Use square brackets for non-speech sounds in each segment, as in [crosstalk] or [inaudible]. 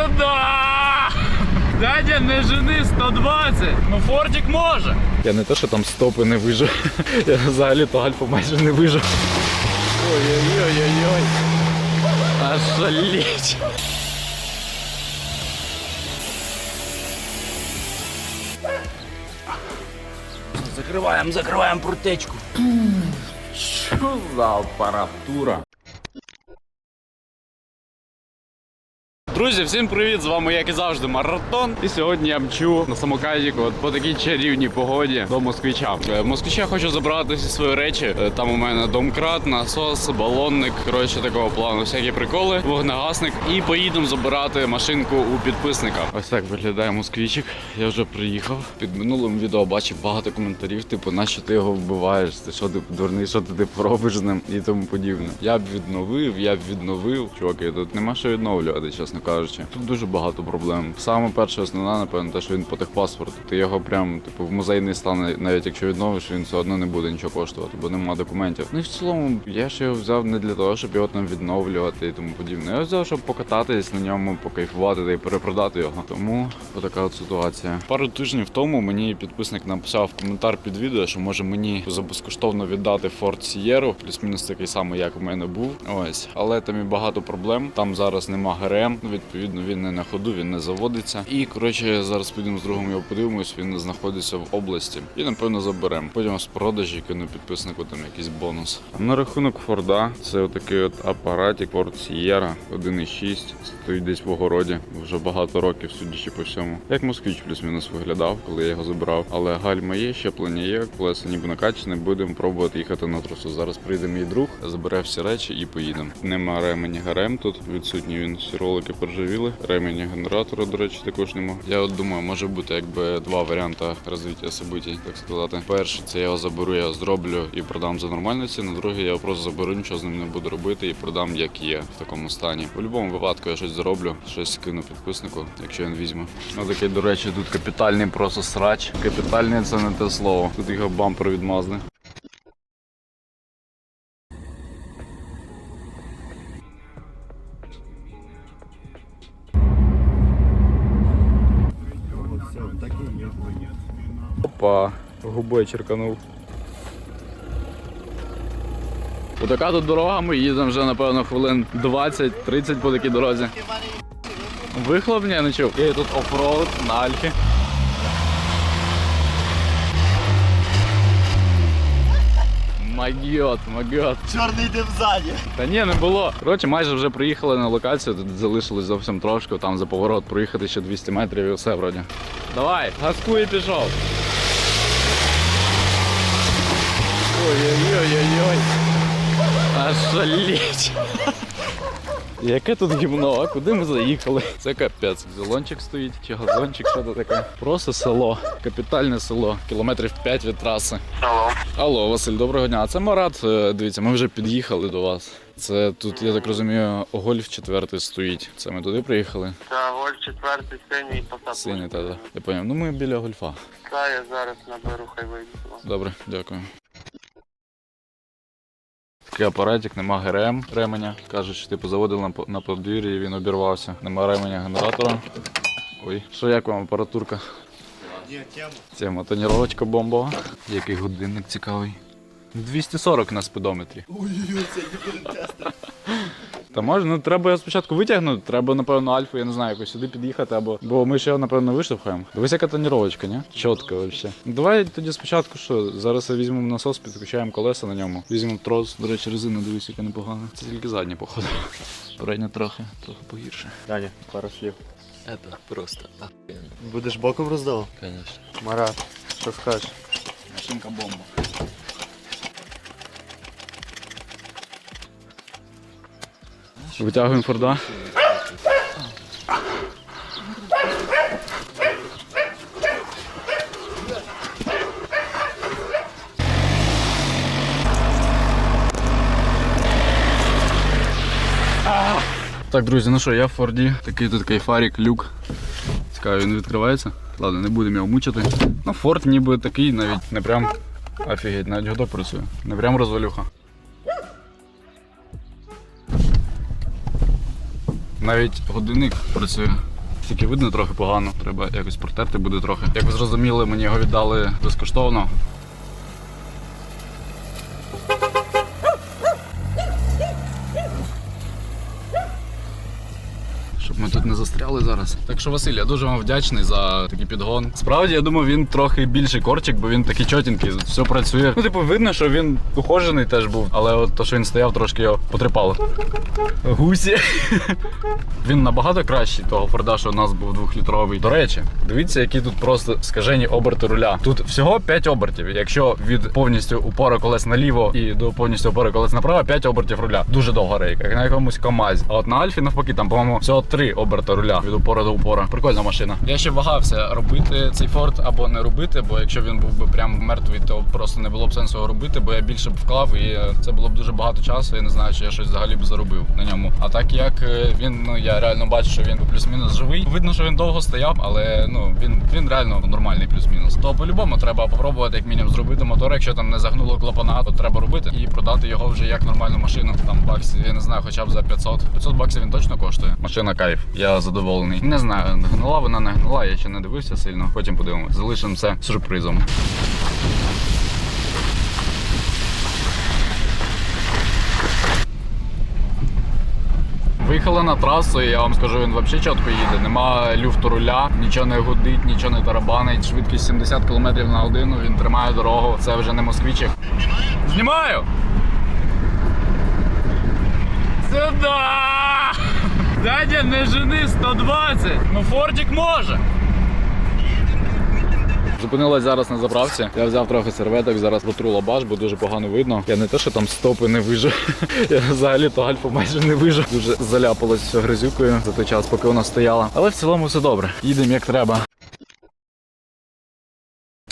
Сюда! Дядя, не жени 120, ну фортик може. Я не те, що там стопи не вижив. [laughs] Я взагалі то альфа майже не вижив. Ой-ой-ой-ой-ой. Аж шаліть. Закриваємо, закриваємо протечку. Що за апаратура? Друзі, всім привіт! З вами, як і завжди, маратон. І сьогодні я мчу на самокаті от по такій чарівній погоді до москвича. Е, В москвича хочу забрати всі свої речі. Е, Там у мене домкрат, насос, балонник. Коротше, такого плану. Всякі приколи, вогнегасник. І поїдемо забирати машинку у підписника. Ось так виглядає москвичик. Я вже приїхав. Під минулим відео бачив багато коментарів, типу, нащо ти його вбиваєш? Ти що ти дурний, що ти типу, робиш з ним і тому подібне. Я б відновив, я б відновив. Чуваки, тут нема що відновлювати, чесно кажучи. Тут дуже багато проблем. Саме перше основна, напевно, те, що він по техпаспорту. Ти його прям типу в музейний стан, навіть якщо відновиш, він все одно не буде нічого коштувати, бо нема документів. Ну і в цілому, я ж його взяв не для того, щоб його там відновлювати і тому подібне. Я взяв, щоб покататись на ньому, покайфувати та й перепродати його. Тому отака от ситуація. Пару тижнів тому мені підписник написав коментар під відео, що може мені за безкоштовно віддати Ford Sierra, плюс-мінус такий самий, як у мене був. Ось, але там і багато проблем. Там зараз нема ГРМ. Відповідно, він не на ходу, він не заводиться. І коротше, зараз підемо з другом його подивимось. Він знаходиться в області. І напевно заберемо. Потім з продажі кину підписнику там якийсь бонус. На рахунок Форда, це отакий от апаратик Ford Sierra 1.6. Стоїть десь в огороді. Вже багато років, судячи по всьому. Як москвич плюс-мінус виглядав, коли я його забрав. Але гальма є, щеплення є, колеса ніби накачане. Будемо пробувати їхати на трасу. Зараз прийде мій друг, забере всі речі і поїдемо. Нема ремені ГРМ тут. Відсутні він всі ролики проживіли. Ремені генератора, до речі, також нема. Я от думаю, може бути якби два варіанти розвиття событий, так сказати. Перший це я його заберу, я зроблю і продам за нормальну ціну. Другий я його просто заберу, нічого з ним не буду робити і продам як є в такому стані. В будь-якому випадку я щось зроблю, щось скину підписнику, якщо він візьме. Ну такий, до речі, тут капітальний просто срач. Капітальний це не те слово. Тут його бампер відмазний. Опа, губой черканув. Отака тут дорога, ми їдемо вже, напевно, хвилин 20-30 по такій дорозі. Вихлоп ні, не чув. І тут оффроуд на Альфі. Магіот, магіот. Чорний йде ззаді. Та ні, не було. Коротше, майже вже приїхали на локацію, тут залишилось зовсім трошки, там за поворот проїхати ще 200 метрів і все вроді. Давай, газку і пішов. Ой-ой-ой-ой-ой. Аж шаліть. Яке тут гімно, а куди ми заїхали? Це капець. Зелончик стоїть, чи газончик, що це таке. Просто село, капітальне село, кілометрів 5 від траси. Алло. Алло, Василь, доброго дня. А це Марат. Е, Дивіться, ми вже під'їхали до вас. Це тут, я так розумію, гольф четвертий стоїть. Це ми туди приїхали. Та Воль четвертий синій посадку. Синій, та та. Я поняв. Ну ми біля гольфа. Та я зараз наберу, хай вийду. Добре, дякую. Такий апаратик, нема ГРМ ременя. Кажуть, що типу заводили на, по- на подвір'ї, він обірвався. Нема ременя генератора. Ой, що як вам апаратурка? Тема. Тема тоніровочка бомбова. Який годинник цікавий. 240 на спидометрі. Ой-ой-ой, це не. Та може, ну треба його спочатку витягнути, треба, напевно, альфу, я не знаю, якось сюди під'їхати, або. Бо ми ще його, напевно, виштовхаємо. Дивись, яка тоніровочка, ні? Чітко взагалі. Давай тоді спочатку що? Зараз візьмемо насос, підключаємо колеса на ньому. Візьмемо трос. До речі, резина, дивись, яка непогана. Це тільки задня, походу. Передня трохи, трохи погірше. Даня, пару слів. Это просто охуенно, Будеш боком роздавав? конечно. Марат, що скажеш? Машинка бомба. Витягуємо форда. Так, друзі, ну що, я в Форді. Такий тут кайфарік, люк. Цікаво, він відкривається. Ладно, не будемо його мучити. Ну, Форд ніби такий, навіть не прям. Офігеть, навіть годок працює. Не прям розвалюха. Навіть годинник працює. Тільки видно трохи погано, треба якось протерти буде трохи. Як ви зрозуміли, мені його віддали безкоштовно. Щоб ми застряли зараз. Так що, Василь, я дуже вам вдячний за такий підгон. Справді, я думаю, він трохи більший корчик, бо він такий чотенький, все працює. Ну, типу, видно, що він ухожений теж був, але от то, що він стояв, трошки його потріпало. Гусі. [laughs] Він набагато кращий того Форда, що у нас був двохлітровий. До речі, дивіться, які тут просто скажені оберти руля. Тут всього 5 обертів. Якщо від повністю упора колес наліво і до повністю опори колес направо, 5 обертів руля. Дуже довга рейка, як на якомусь КАМАЗі. А от на Альфі навпаки, там, по-моєму, всього 3 оберта руля від упора до упора. Прикольна машина. Я ще вагався робити цей Форд або не робити, бо якщо він був би прям мертвий, то просто не було б сенсу його робити, бо я більше б вклав і е, це було б дуже багато часу. Я не знаю, чи я щось взагалі б заробив на ньому. А так як е, він, ну я реально бачу, що він плюс-мінус живий. Видно, що він довго стояв, але ну він, він реально нормальний плюс-мінус. То по-любому треба попробувати як мінімум зробити мотор. Якщо там не загнуло клапана, то треба робити і продати його вже як нормальну машину. Там баксів, я не знаю, хоча б за 500. 500 баксів він точно коштує. Машина кайф. Я задоволений. Не знаю, гнила вона не гнила, я ще не дивився сильно. Потім подивимось. Залишимо це сюрпризом. Виїхали на трасу, і я вам скажу, він взагалі чітко їде. Нема люфту руля, нічого не гудить, нічого не тарабанить. Швидкість 70 км на годину, він тримає дорогу. Це вже не москвичик. Знімаю! Сюда! Дядя, не жени 120! Ну Фордік може! Зупинилась зараз на заправці. Я взяв трохи серветок, зараз потру лабаш, бо дуже погано видно. Я не те, що там стопи не вижу. [laughs] Я взагалі то альфа майже не вижу. Дуже заляпалось все грязюкою за той час, поки вона стояла. Але в цілому все добре. Їдемо як треба.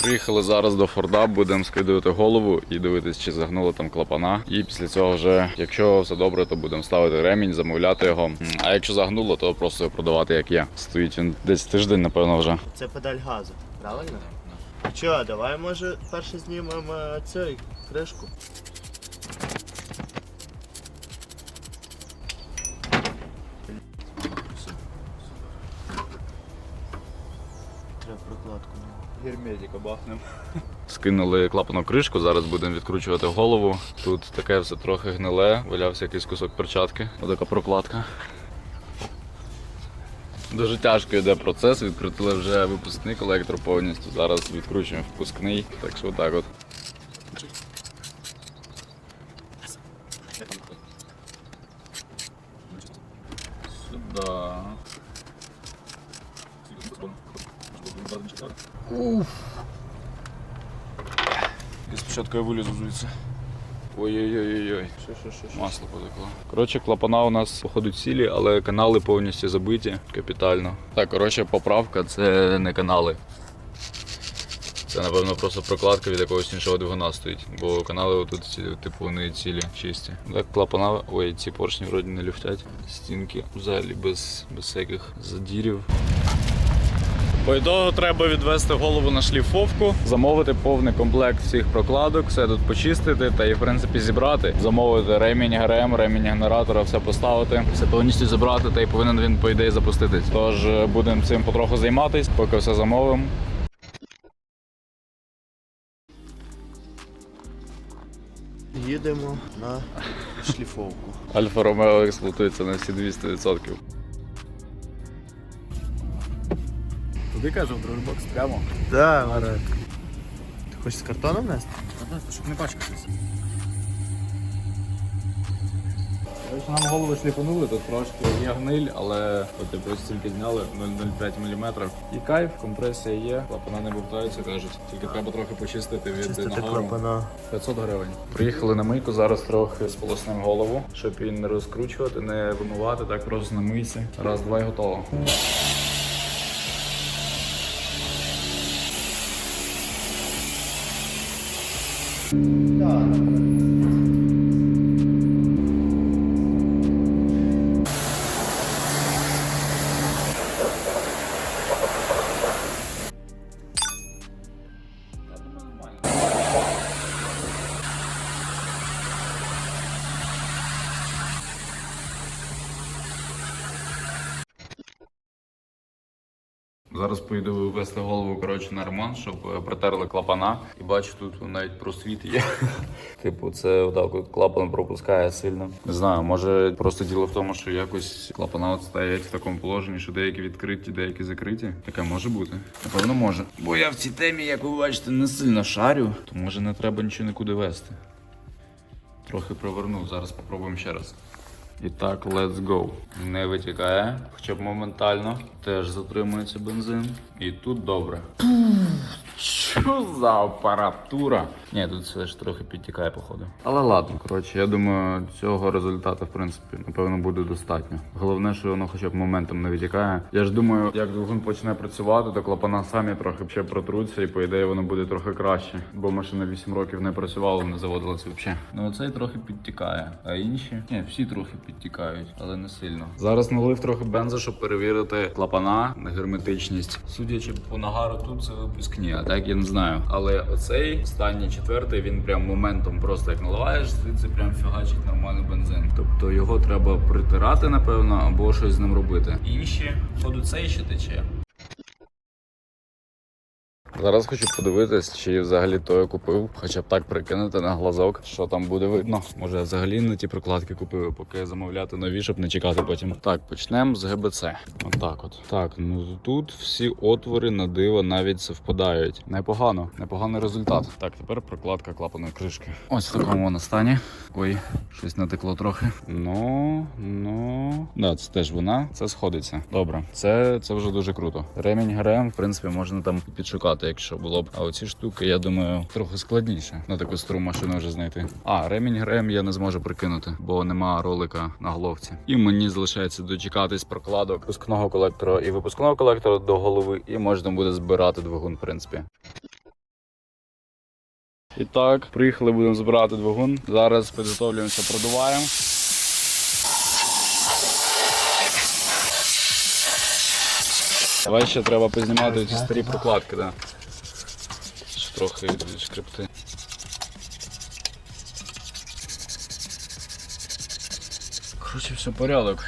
Приїхали зараз до Форда, будемо скидувати голову і дивитись, чи загнуло там клапана. І після цього вже, якщо все добре, то будемо ставити ремінь, замовляти його. А якщо загнуло, то просто його продавати як є. Стоїть він десь тиждень, напевно, вже. Це педаль газу, правильно? Чо, давай може перше знімемо цю цей кришку. Прокладку. Герметика бахнем. Скинули клапану кришку, зараз будемо відкручувати голову. Тут таке все трохи гниле, валявся якийсь кусок перчатки. Отака прокладка. Дуже тяжко йде процес, відкрутили вже випускний колектор повністю. Зараз відкручуємо впускний. Так що отак от. Сюда. І спочатку я вилізу звідси. Ой-ой-ой-ой. Що, що, що, що? Масло потекло. Коротше, клапана у нас походу цілі, але канали повністю забиті капітально. Так, коротше, поправка це не канали. Це, напевно, просто прокладка від якогось іншого двигуна стоїть. Бо канали отут, типу, вони цілі, чисті. Так, клапана, ой, ці поршні вроді не люфтять. Стінки взагалі без, без всяких задірів. По ітогу треба відвести голову на шліфовку, замовити повний комплект всіх прокладок, все тут почистити та і в принципі зібрати. Замовити ремінь ГРМ, ремінь генератора, все поставити, все повністю зібрати, та й повинен він по ідеї запуститись. Тож е, будемо цим потроху займатись, поки все замовимо. Їдемо на шліфовку. Альфа Ромео експлуатується на всі 200%. Туди кажу, в другий бокс прямо. Да, Марек. Ти хочеш з картоном нести? щоб не пачкатися. Нам голову шліфанули, тут трошки є гниль, але от типу стільки зняли 0,05 мм. І кайф, компресія є, клапана не бовтаються, кажуть. Тільки треба трохи почистити від Чистити клапана. 500 гривень. Приїхали на мийку, зараз трохи сполоснемо голову, щоб її не розкручувати, не вимивати, так просто на мийці. Раз, два і готово. 知道了 Зараз поїду вивести голову коротше на ремонт, щоб е, притерли клапана. І бачу, тут навіть просвіт є. [laughs] Типу, це отак от клапан пропускає сильно. Не знаю, може просто діло в тому, що якось клапана от стоять в такому положенні, що деякі відкриті, деякі закриті. Таке може бути. Напевно, може. Бо я в цій темі, як ви бачите, не сильно шарю, то може не треба нічого нікуди вести. Трохи провернув, зараз спробуємо ще раз. І так, let's go. Не витікає, хоча б моментально. Теж затримується бензин. І тут добре. Що за апаратура? Ні, тут все ж трохи підтікає, походу. Але ладно, коротше, я думаю, цього результату, в принципі, напевно, буде достатньо. Головне, що воно хоча б моментом не витікає. Я ж думаю, як двигун почне працювати, то клапана самі трохи ще протруться, і по ідеї воно буде трохи краще. Бо машина 8 років не працювала, не заводилася взагалі. Ну оцей трохи підтікає, а інші ні, всі трохи підтікають, але не сильно. Зараз налив трохи бензу, щоб перевірити клапана на герметичність. Судячи по нагару, тут це випускні, а так я не знаю. Але оцей останній четвертий він прям моментом просто як наливаєш, звідси прям фігачить нормальний бензин. Тобто його треба притирати, напевно, або щось з ним робити. Інші, ходу цей ще тече. Зараз хочу подивитись, чи взагалі то я купив, хоча б так прикинути на глазок, що там буде видно. Може, я взагалі не ті прокладки купив, поки замовляти нові, щоб не чекати потім. Так, почнемо з ГБЦ. Отак от. Так, ну тут всі отвори на диво навіть совпадають. Непогано, непоганий результат. Так, тепер прокладка клапаної кришки. Ось в такому вона стані. Ой, щось натекло трохи. Ну, ну. Да, це теж вона. Це сходиться. Добре, це, це вже дуже круто. Ремінь ГРМ, в принципі, можна там підшукати, якщо було б. А оці штуки, я думаю, трохи складніше на таку стару машину вже знайти. А, ремінь ГРМ я не зможу прикинути, бо нема ролика на головці. І мені залишається дочекатись прокладок випускного колектора і випускного колектора до голови, і можна буде збирати двигун, в принципі. І так, приїхали, будемо збирати двигун. Зараз підготовлюємося, продуваємо. Давай ще треба познімати ці старі прокладки, да. Трохи відшкребти. Коротше, все порядок.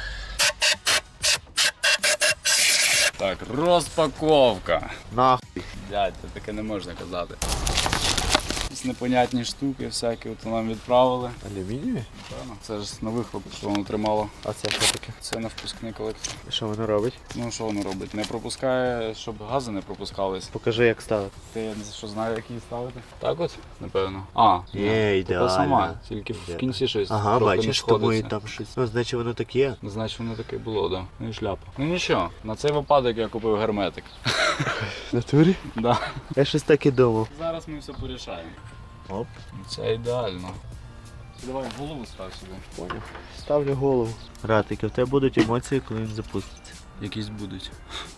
Так, розпаковка. Нахуй. Дядь, це таке не можна казати. Якісь непонятні штуки всякі от нам відправили. Алюмінієві? Певно. Це ж на вихлоп, що воно тримало. А це що таке? Це на впускний колектор. Що воно робить? Ну що воно робить? Не пропускає, щоб гази не пропускались. Покажи, як ставити. Ти я не що знаю, як її ставити. Так от, напевно. А, Є, така сама, тільки в Ідеально. кінці щось. Ага, трохи не бачиш, тому і сходиться. там щось. Ну, значить воно так є. Ну, Значить, воно таке було, да. Ну і шляпа. Ну нічого, на цей випадок я купив герметик. В натурі? Да. Я щось так і думав. Зараз ми все порішаємо. Оп. Це ідеально. Давай голову став сюди. Поняв. Ставлю голову. Ратики, в тебе будуть емоції, коли він запуститься. Якісь будуть.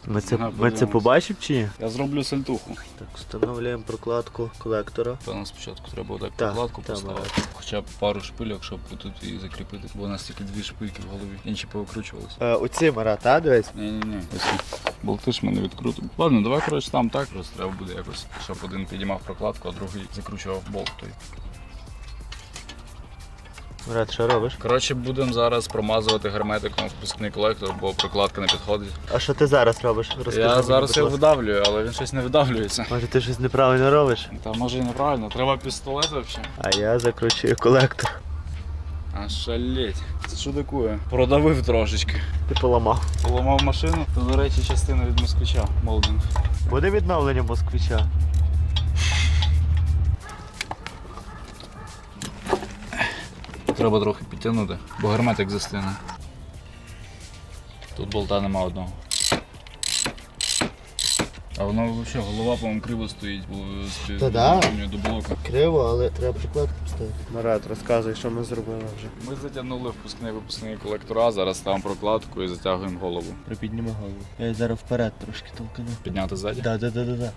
Ми це, Ага, ми це подивимось. побачимо чи ні? Я зроблю сальтуху. Так, встановлюємо прокладку колектора. Певно, спочатку треба отак Так, прокладку так, поставити. Хоча б пару шпильок, щоб тут її закріпити. Бо у нас тільки дві шпильки в голові. Інші повикручувалися. Е, оці мара, та дивись. Ні, ні, ні. Ось болти ж мене відкрутимо. Ладно, давай коротше там так. Просто треба буде якось, щоб один підіймав прокладку, а другий закручував болт той. Марат, що робиш? Коротше, будемо зараз промазувати герметиком впускний колектор, бо прокладка не підходить. А що ти зараз робиш? Розкажи Я мені, зараз будь його ласка. видавлюю, але він щось не видавлюється. Може ти щось неправильно робиш? Та може і неправильно, треба пістолет взагалі. А я закручую колектор. А шалеть. Це що таке? Продавив трошечки. Ти поламав. Поламав машину, то, до речі, частина від москвича. Молдинг. Буде відновлення москвича. Треба трохи підтягнути, бо герметик застине. Тут болта нема одного. А воно взагалі голова, по-моєму, криво стоїть, бо з Та да. до блока. Криво, але треба прикладку поставити. Марат, розказуй, що ми зробили вже. Ми затягнули впускний випускний колектора, зараз ставимо прокладку і затягуємо голову. Припідніми голову. Я її зараз вперед трошки толкану. Підняти ззаді. Да, да, да, да, да.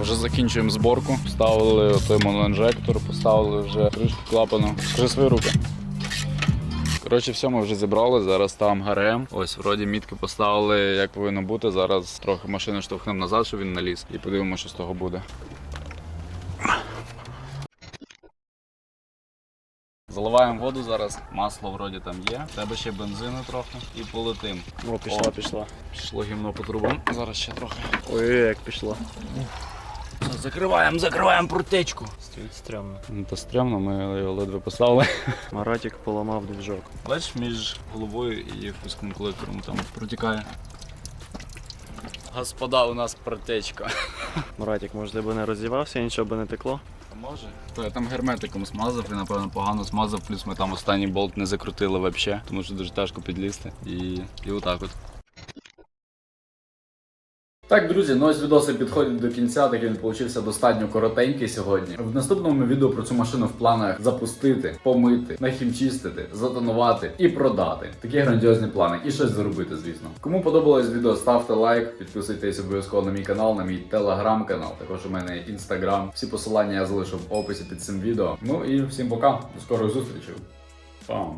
Вже закінчуємо зборку. Поставили той моноінжектор, поставили вже кришку клапану. Скажи свої руки. Коротше, все, ми вже зібрали. Зараз ставимо ГРМ. Ось, вроді мітки поставили, як повинно бути. Зараз трохи машину штовхнемо назад, щоб він наліз. І подивимося, що з того буде. Заливаємо воду зараз, масло вроді там є. Треба ще бензину трохи і полетим. О, пішла, О. пішла. Пішло гімно по трубам. Зараз ще трохи. Ой, як пішло. Закриваємо, закриваємо протечку. Стоїть стрьомно. Ну, то стрьомно, ми його ледве поставили. Маратик поламав двіжок. Бачиш, між головою і впускним колектором там протікає. Господа, у нас протечка. Може, ти б не розівався, нічого би не текло? Може? То я там герметиком смазав і напевно погано смазав, плюс ми там останній болт не закрутили взагалі, тому що дуже тяжко підлізти. І, і отак от. Так, друзі, ну ось відоси підходять до кінця, так він получився достатньо коротенький сьогодні. В наступному відео про цю машину в планах запустити, помити, нахімчистити, затонувати і продати. Такі грандіозні плани. І щось заробити, звісно. Кому подобалось відео, ставте лайк, підписуйтесь обов'язково на мій канал, на мій телеграм-канал. Також у мене інстаграм. Всі посилання я залишу в описі під цим відео. Ну і всім пока, до скорої зустрічі. Пам!